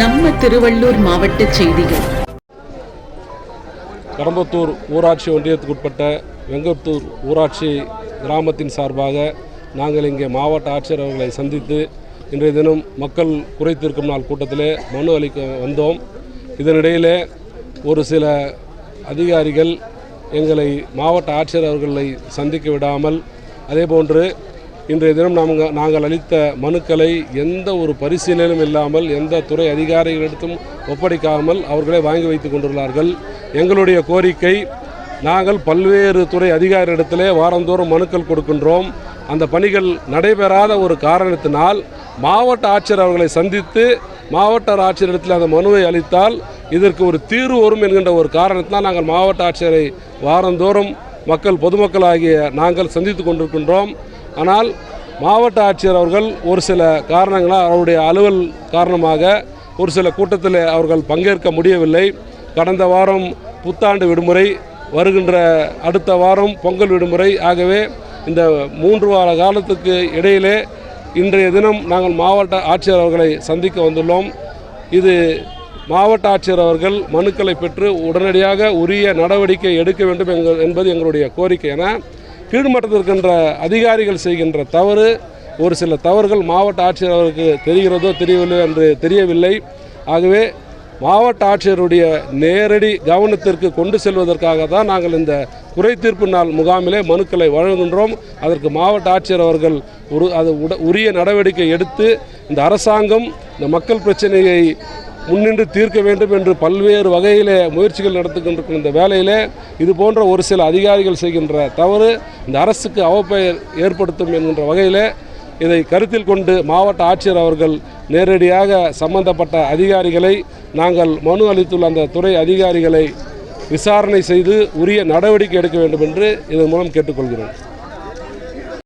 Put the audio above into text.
நம்ம திருவள்ளூர் மாவட்ட செய்திகள். கடம்பத்தூர் ஊராட்சி ஒன்றியத்துக்குட்பட்ட வெங்கத்தூர் ஊராட்சி கிராமத்தின் சார்பாக நாங்கள் இங்கே மாவட்ட ஆட்சியர் அவர்களை சந்தித்து இன்றைய தினம் மக்கள் குறைத்திருக்கும் நாள் கூட்டத்திலே மனு அளிக்க வந்தோம். இதனிடையிலே ஒரு சில அதிகாரிகள் எங்களை மாவட்ட ஆட்சியர் அவர்களை சந்திக்க விடாமல் அதேபோன்று இன்றைய தினம் நாங்கள் நாங்கள் அளித்த மனுக்களை எந்த ஒரு பரிசீலனையும் இல்லாமல் எந்த துறை அதிகாரிகளிடத்தும் ஒப்படைக்காமல் அவர்களே வாங்கி வைத்துக் கொண்டுள்ளார்கள். எங்களுடைய கோரிக்கை நாங்கள் பல்வேறு துறை அதிகாரிகளிடத்திலே வாரந்தோறும் மனுக்கள் கொடுக்கின்றோம். அந்த பணிகள் நடைபெறாத ஒரு காரணத்தினால் மாவட்ட ஆட்சியர் அவர்களை சந்தித்து மாவட்ட ஆட்சியரிடத்தில் அந்த மனுவை அளித்தால் இதற்கு ஒரு தீர்வு வரும் என்கின்ற ஒரு காரணத்தினால் நாங்கள் மாவட்ட ஆட்சியரை வாரந்தோறும் மக்கள் பொதுமக்களாகிய நாங்கள் சந்தித்து கொண்டிருக்கின்றோம். ஆனால் மாவட்ட ஆட்சியர் அவர்கள் ஒரு சில காரணங்களால் அவருடைய அலுவல் காரணமாக ஒரு சில கூட்டத்தில் அவர்கள் பங்கேற்க முடியவில்லை. கடந்த வாரம் புத்தாண்டு விடுமுறை வருகின்ற அடுத்த வாரம் பொங்கல் விடுமுறை. ஆகவே இந்த மூன்று வார காலத்துக்கு இடையிலே இன்றைய தினம் நாங்கள் மாவட்ட ஆட்சியர் அவர்களை சந்திக்க வந்துள்ளோம். இது மாவட்ட ஆட்சியர் அவர்கள் மனுக்களை பெற்று உடனடியாக உரிய நடவடிக்கை எடுக்க வேண்டும் எங்கள் என்பது எங்களுடைய கோரிக்கை என கீழ்மட்டத்தில் இருக்கின்ற அதிகாரிகள் செய்கின்ற தவறு ஒரு சில தவறுகள் மாவட்ட ஆட்சியர் அவருக்கு தெரிகிறதோ தெரியவில்லை என்று தெரியவில்லை. ஆகவே மாவட்ட ஆட்சியருடைய நேரடி கவனத்திற்கு கொண்டு செல்வதற்காக தான் நாங்கள் இந்த குறை தீர்ப்பு நாள் முகாமிலே மனுக்களை வழங்குகின்றோம். அதற்கு மாவட்ட ஆட்சியர் அவர்கள் ஒரு அது உட உரிய நடவடிக்கை எடுத்து இந்த அரசாங்கம் இந்த மக்கள் பிரச்சனையை முன்னின்று தீர்க்க வேண்டும் என்று பல்வேறு வகையிலே முயற்சிகள் நடத்துகின்ற இந்த வேலையிலே இது போன்ற ஒரு சில அதிகாரிகள் செய்கின்ற தவறு இந்த அரசுக்கு அவப்பெயர் ஏற்படுத்தும் என்கின்ற வகையிலே இதை கருத்தில் கொண்டு மாவட்ட ஆட்சியர் அவர்கள் நேரடியாக சம்பந்தப்பட்ட அதிகாரிகளை நாங்கள் மனு அளித்துள்ள அந்த துறை அதிகாரிகளை விசாரணை செய்து உரிய நடவடிக்கை எடுக்க வேண்டும் என்று இதன் மூலம் கேட்டுக்கொள்கிறோம்.